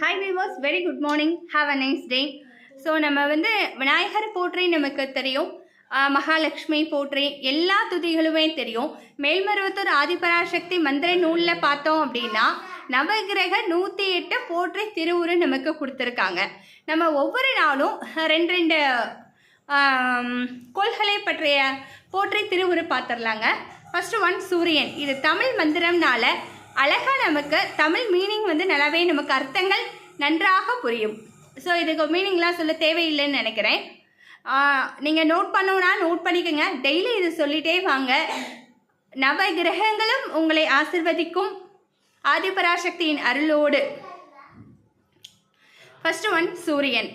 Hi viewers very good morning have a nice day so நம்ம வந்து விநாயகர் போற்றி நமக்கு தெரியும். மகாலட்சுமி போற்றி எல்லா துதிகளுமே தெரியும். மேல்மருவத்தூர் ஆதிபராசக்தி மந்திர நூலில் பார்த்தோம் அப்படின்னா நவகிரக நூற்றி எட்டு போற்றி திருவுரு நமக்கு கொடுத்துருக்காங்க. நம்ம ஒவ்வொரு நாளும் ரெண்டு ரெண்டு கோள்களை பற்றிய போற்றி திருவுரு பார்த்துடலாங்க. ஃபஸ்ட்டு ஒன் சூரியன். இது தமிழ் மந்திரம்னால அழகாக நமக்கு தமிழ் மீனிங் வந்து நல்லாவே நமக்கு அர்த்தங்கள் நன்றாக புரியும். ஸோ இதுக்கு மீனிங்லாம் சொல்ல தேவையில்லைன்னு நினைக்கிறேன். நீங்கள் நோட் பண்ணோன்னா நோட் பண்ணிக்கோங்க. டெய்லி இது சொல்லிட்டே வாங்க. நவ கிரகங்களும் உங்களை ஆசிர்வதிக்கும். ஆதிபராசக்தியின் அருளோடு. ஃபஸ்ட்டு ஒன் சூரியன்.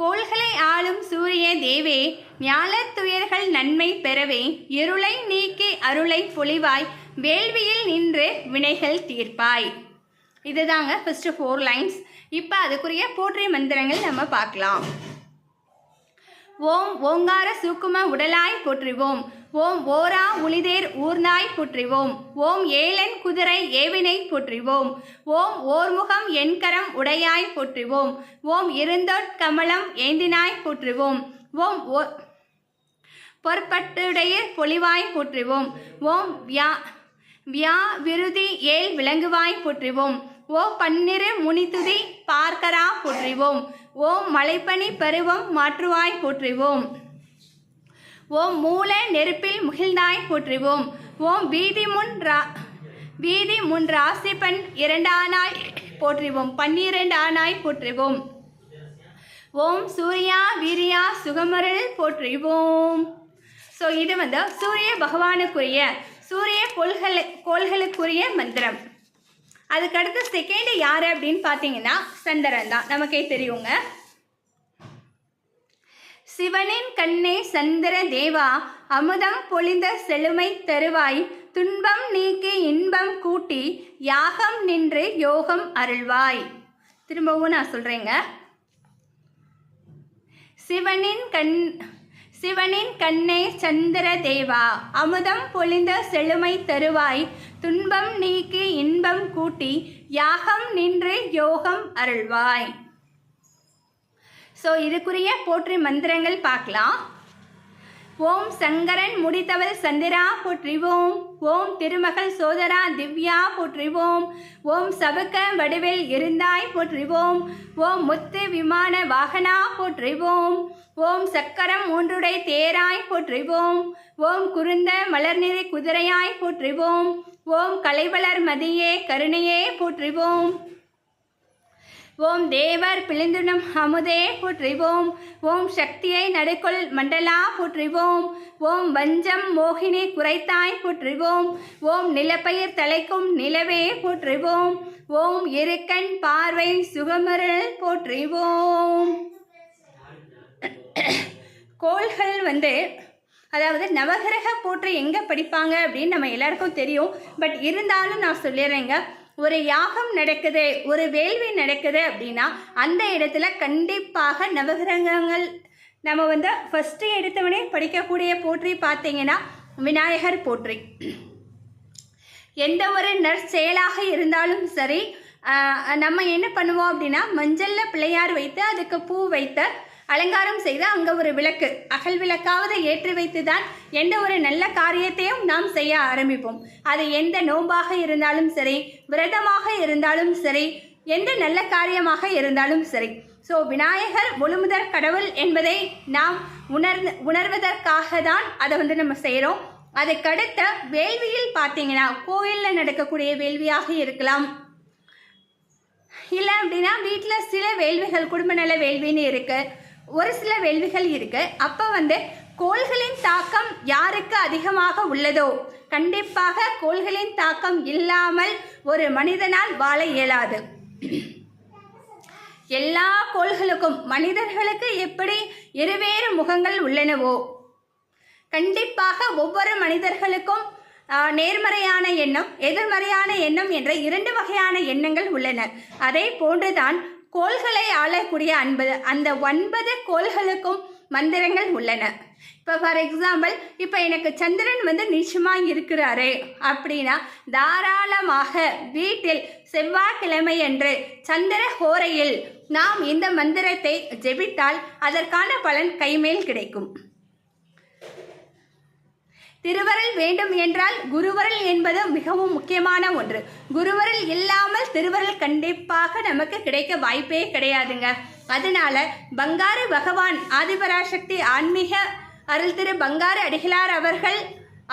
கோள்களை ஆளும் சூரிய தேவே ஞாலத் துயர்கள் நன்மை பெறவே இருளை நீக்கி அருளை பொழிவாய் வேள்வியில் நின்று வினைகள் தீர்ப்பாய். இதுதாங்க ஃபஸ்ட்டு ஃபோர் லைன்ஸ் இப்போ அதுக்குரிய போற்றி மந்திரங்கள் நம்ம பார்க்கலாம். ஓம் ஓங்கார சூக்கும உடலாய் போற்றுவோம். ஓம் ஓரா உளிதேர் ஊர்நாய் போற்றுவோம். ஓம் ஏலன் குதிரை ஏவினை போற்றுவோம். ஓம் ஓர்முகம் எண்கரம் உடையாய் போற்றுவோம். ஓம் இருந்தோர் கமலம் ஏந்தினாய் போற்றுவோம். ஓம் ஓ பொற்பட்டுடைய பொலிவாய் போற்றுவோம். ஓம் வியா வியா விருதி ஏல் விளங்குவாய் போற்றிவோம். ஓ பன்னிரு முனித்துதி பார்க்கரா போற்றுவோம். ஓம் மலைப்பனி பருவம் மாற்றுவாய் போற்றுவோம். ஓம் மூல நெருப்பில் முகிழ்ந்தாய் போற்றுவோம். ஓம் வீதி முன் ரா வீதி முன் ராசிபன் இரண்டானாய் போற்றுவோம். பன்னிரண்டு ஆனாய் போற்றுவோம். ஓம் சூர்யா வீரியா சுகமரல் போற்றுவோம். ஸோ இது வந்து சூரிய பகவானுக்குரிய சூரிய கோள்களை கோள்களுக்குரிய மந்திரம். அதுக்கடுத்து செகண்ட் யார் அப்படின்னு பார்த்தீங்கன்னா சந்திரன் தான். நமக்கே தெரியுங்க. சிவனின் கண்ணே சந்திர தேவா அமுதம் பொழிந்த செழுமை தருவாய் துன்பம் நீக்கி இன்பம் கூட்டி யாகம் நின்று யோகம் அருள்வாய். திரும்பவும் நான் சொல்கிறேங்க சிவனின் கண் சிவனின் கண்ணே சந்திர தேவா அமுதம் பொழிந்த செழுமை தருவாய் துன்பம் நீக்கி இன்பம் கூட்டி யாகம் நின்று யோகம் அருள்வாய். ஸோ இதுக்குரிய போற்றி மந்திரங்கள் பார்க்கலாம். ஓம் சங்கரன் முடித்தவள் சந்திரா போற்றிவோம். ஓம் திருமகள் சோதரா திவ்யா போற்றிவோம். ஓம் சபக்க வடிவில் இருந்தாய் போற்றிவோம். ஓம் முத்து விமான வாகனா போற்றிவோம். ஓம் சக்கரம் மூன்றுடை தேராய் போற்றிவோம். ஓம் குருந்த மலர்நிறை குதிரையாய் போற்றிவோம். ஓம் கலைவளர் மதியே கருணையே போற்றிவோம். ஓம் தேவர் பிழிந்துணம் அமுதே போற்றிவோம். ஓம் சக்தியை நடுக்குள் மண்டலா போற்றிவோம். ஓம் வஞ்சம் மோகினி குறைத்தாய் போற்றிவோம். ஓம் நிலப்பயிர் தலைக்கும் நிலவே போற்றிவோம். ஓம் இருக்கண் பார்வை சுகமரல் போற்றிவோம். கோள்கள் வந்து அதாவது நவகிரக போற்று எங்கே படிப்பாங்க அப்படின்னு நம்ம எல்லாருக்கும் தெரியும். பட் இருந்தாலும் நான் சொல்லிடுறேங்க. ஒரு யாகம் நடக்குது ஒரு வேள்வி நடக்குது அப்படின்னா அந்த இடத்துல கண்டிப்பாக நவகிரகங்கள் நம்ம வந்து ஃபஸ்ட்டு எடுத்தவனே படிக்கக்கூடிய போற்றி பார்த்தீங்கன்னா விநாயகர் போற்றி. எந்த ஒரு நற்செயலாக இருந்தாலும் சரி நம்ம என்ன பண்ணுவோம் அப்படின்னா மஞ்சளில் பிள்ளையார் வைத்து அதுக்கு பூ வைத்து அலங்காரம் செய்து அங்கே ஒரு விளக்கு. அகல் விளக்காவது ஏற்றி வைத்து தான் எந்த ஒரு நல்ல காரியத்தையும் நாம் செய்ய ஆரம்பிப்போம். அது எந்த நோம்பாக இருந்தாலும் சரி விரதமாக இருந்தாலும் சரி எந்த நல்ல காரியமாக இருந்தாலும் சரி. ஸோ விநாயகர் முழுமுதற் கடவுள் என்பதை நாம் உணர்ந்து உணர்வதற்காக தான் அதை வந்து நம்ம செய்கிறோம் அதுக்கடுத்த வேள்வியில் பார்த்தீங்கன்னா கோயிலில் நடக்கக்கூடிய வேள்வியாக இருக்கலாம். இல்லை அப்படின்னா வீட்டில் சில வேள்விகள் குடும்ப நல வேள்வின்னு இருக்குது ஒரு சில வேள்விகள் இருக்கு. அப்போ வந்து கோள்களின் தாக்கம் யாருக்கு அதிகமாக உள்ளதோ? கண்டிப்பாக கோள்களின் தாக்கம் இல்லாமல் ஒரு மனிதனால் வாழ இயலாது. எல்லா கோள்களுக்கும் மனிதர்களுக்கு எப்படி இருவேறு முகங்கள் உள்ளனவோ? கண்டிப்பாக ஒவ்வொரு மனிதர்களுக்கும் நேர்மறையான எண்ணம் எதிர்மறையான எண்ணம் என்ற இரண்டு வகையான எண்ணங்கள் உள்ளன. அதே போன்றுதான் கோள்களை ஆளக்கூடிய அன்பது அந்த ஒன்பது கோள்களுக்கும் மந்திரங்கள் உள்ளன. இப்போ ஃபார் எக்ஸாம்பிள் இப்போ எனக்கு சந்திரன் வந்து நிச்சயமாக இருக்கிறாரு அப்படின்னா தாராளமாக வீட்டில் செவ்வாய்க்கிழமை என்று சந்திர ஹோரையில் நாம் இந்த மந்திரத்தை ஜெபித்தால் அதற்கான பலன் கைமேல் கிடைக்கும். திருவருள் வேண்டும் என்றால் குருவருள் என்பது மிகவும் முக்கியமான ஒன்று. குருவருள் இல்லாமல் திருவருள் கண்டிப்பாக நமக்கு கிடைக்க வாய்ப்பே கிடையாதுங்க. அதனால பங்காரு பகவான் ஆதிபராசக்தி ஆன்மீக அருள் திரு பங்காரு அடிகளார் அவர்கள்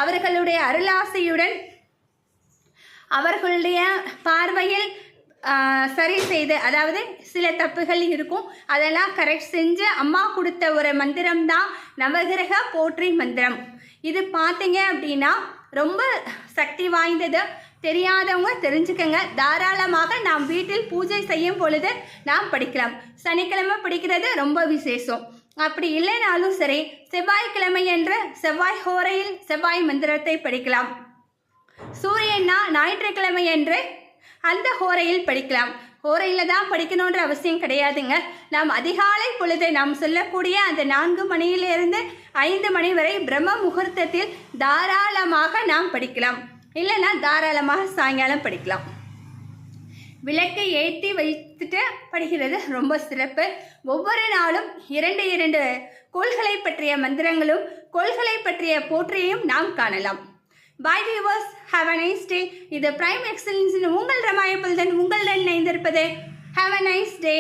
அவர்களுடைய அருளாசையுடன் அவர்களுடைய பார்வையில் சரி செய்து அதாவது சில தப்புகள் இருக்கும். அதெல்லாம் கரெக்ட் செஞ்சு அம்மா கொடுத்த ஒரு மந்திரம் தான் நவகிரக போற்றி மந்திரம். இது பார்த்தீங்க அப்படின்னா ரொம்ப சக்தி வாய்ந்தது. தெரியாதவங்க தெரிஞ்சுக்கங்க. தாராளமாக நாம் வீட்டில் பூஜை செய்யும் பொழுது நாம் படிக்கலாம். சனிக்கிழமை படிக்கிறது ரொம்ப விசேஷம். அப்படி இல்லைனாலும் சரி செவ்வாய்க்கிழமை என்ற செவ்வாய் ஹோரையில் செவ்வாய் மந்திரத்தை படிக்கலாம். சூரியன்னா ஞாயிற்றுக்கிழமை என்று அந்த ஹோரையில் படிக்கலாம். ஓரையில் தான் படிக்கணுன்ற அவசியம் கிடையாதுங்க. நாம் அதிகாலை பொழுது நாம் சொல்லக்கூடிய அந்த நான்கு மணியிலிருந்து ஐந்து மணி வரை பிரம்ம முகூர்த்தத்தில் தாராளமாக நாம் படிக்கலாம். இல்லைன்னா தாராளமாக சாயங்காலம் படிக்கலாம். விளக்கை ஏற்றி வைத்துட்டு படிக்கிறது ரொம்ப சிறப்பு. ஒவ்வொரு நாளும் இரண்டு இரண்டு கோள்களை பற்றிய மந்திரங்களும் கோள்களை பற்றிய போற்றியையும் நாம் காணலாம். Bye viewers have a nice day இது பிரைம் எக்ஸலன்ஸின் உங்கள் ரமாயப்பல்தன் உங்களுடன் இணைந்திருப்பது. Have a nice day